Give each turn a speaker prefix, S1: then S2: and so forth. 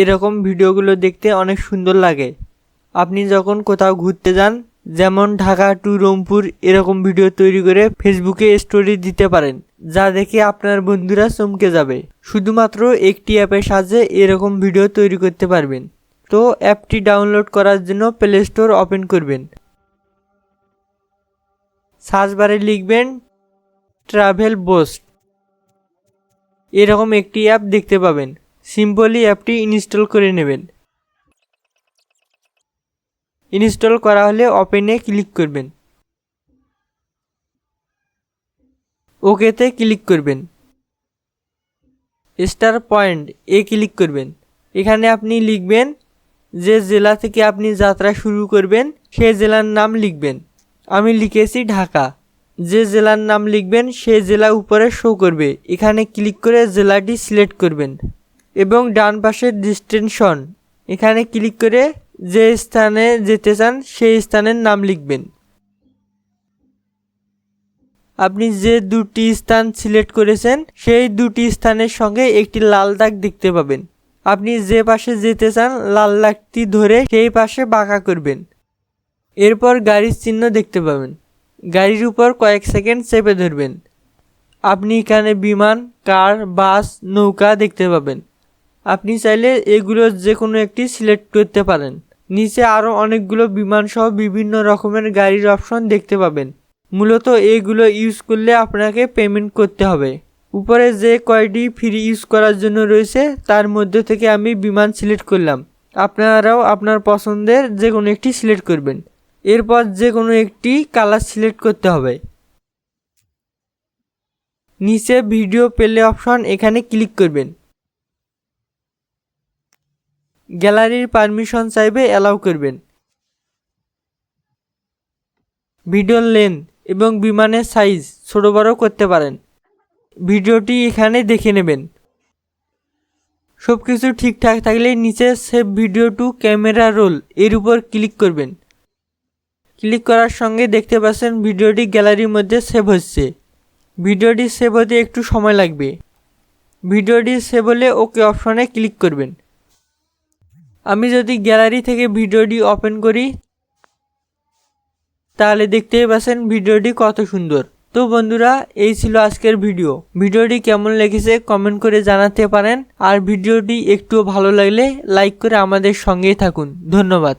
S1: এরকম ভিডিওগুলো দেখতে অনেক সুন্দর লাগে। আপনি যখন কোথাও ঘুরতে যান, যেমন ঢাকা টু রংপুর, এরকম ভিডিও তৈরি করে ফেসবুকে স্টোরি দিতে পারেন, যা দেখে আপনার বন্ধুরা চমকে যাবে। শুধুমাত্র একটি অ্যাপের সাহায্যে এরকম ভিডিও তৈরি করতে পারবেন। তো অ্যাপটি ডাউনলোড করার জন্য প্লে স্টোর ওপেন করবেন। সার্চ বারে লিখবেন ট্রাভেল বোস্ট এরকম একটি অ্যাপ দেখতে পাবেন। সিম্পলি অ্যাপটি ইনস্টল করে নেবেন। ইনস্টল করা হলে ওপেনে ক্লিক করবেন। ওকেতে ক্লিক করবেন। স্টার পয়েন্ট এ ক্লিক করবেন। এখানে আপনি লিখবেন যে জেলা থেকে আপনি যাত্রা শুরু করবেন সে জেলার নাম লিখবেন। আমি লিখেছি ঢাকা। যে জেলার নাম লিখবেন সে জেলা উপরে শো করবে। এখানে ক্লিক করে জেলাটি সিলেক্ট করবেন। এবং ডান পাশের ডিস্টেনশন। এখানে ক্লিক করে যে স্থানে যেতে চান, সেই স্থানের নাম লিখবেন। আপনি যে দুটি স্থান সিলেক্ট করেছেন, সেই দুটি স্থানের সঙ্গে একটি লাল দাগ দেখতে পাবেন। আপনি যে পাশে যেতে চান, লাল দাগটি ধরে সেই পাশে বাঁকা করবেন। এরপর গাড়ির চিহ্ন দেখতে পাবেন। গাড়ির উপর কয়েক সেকেন্ড চেপে ধরবেন। আপনি এখানে বিমান, কার, বাস, নৌকা দেখতে পাবেন। আপনি চাইলে এগুলোর যে কোনো একটি সিলেক্ট করতে পারেন। নিচে আরও অনেকগুলো বিমান সহ বিভিন্ন রকমের গাড়ির অপশন দেখতে পাবেন। মূলত এগুলো ইউজ করলে আপনাকে পেমেন্ট করতে হবে। উপরে যে কয়টি ফ্রি ইউজ করার জন্য রয়েছে, তার মধ্যে থেকে আমি বিমান সিলেক্ট করলাম। আপনারাও আপনার পছন্দের যে কোনো একটি সিলেক্ট করবেন। এরপর যে কোনো একটি কালার সিলেক্ট করতে হবে। নিচে ভিডিও প্লে অপশন এখানে ক্লিক করবেন। গ্যালারির পারমিশন চাইবে অ্যালাউ করবেন। ভিডিওর লেন্থ এবং বিমানের সাইজ ছোট বড় করতে পারেন। ভিডিওটি এখানে দেখে নেবেন। সব কিছু ঠিকঠাক থাকলে নিচে save video to camera roll এর উপর ক্লিক করবেন। ক্লিক করার সঙ্গে দেখতে পাচ্ছেন ভিডিওটি গ্যালারির মধ্যে সেভ হচ্ছে। ভিডিওটি সেভ হতে একটু সময় লাগবে। ভিডিওটি সেভ হলে ওকে অপশনে ক্লিক করবেন। আমি যদি গ্যালারি থেকে ভিডিওটি ওপেন করি, তাহলে দেখতেই পাচ্ছেন ভিডিওটি কত সুন্দর। তো বন্ধুরা, এই ছিল আজকের ভিডিও। ভিডিওটি কেমন লেগেছে কমেন্ট করে জানাতে পারেন। আর ভিডিওটি একটু ভালো লাগলে লাইক করে আমাদের সঙ্গেই থাকুন। ধন্যবাদ।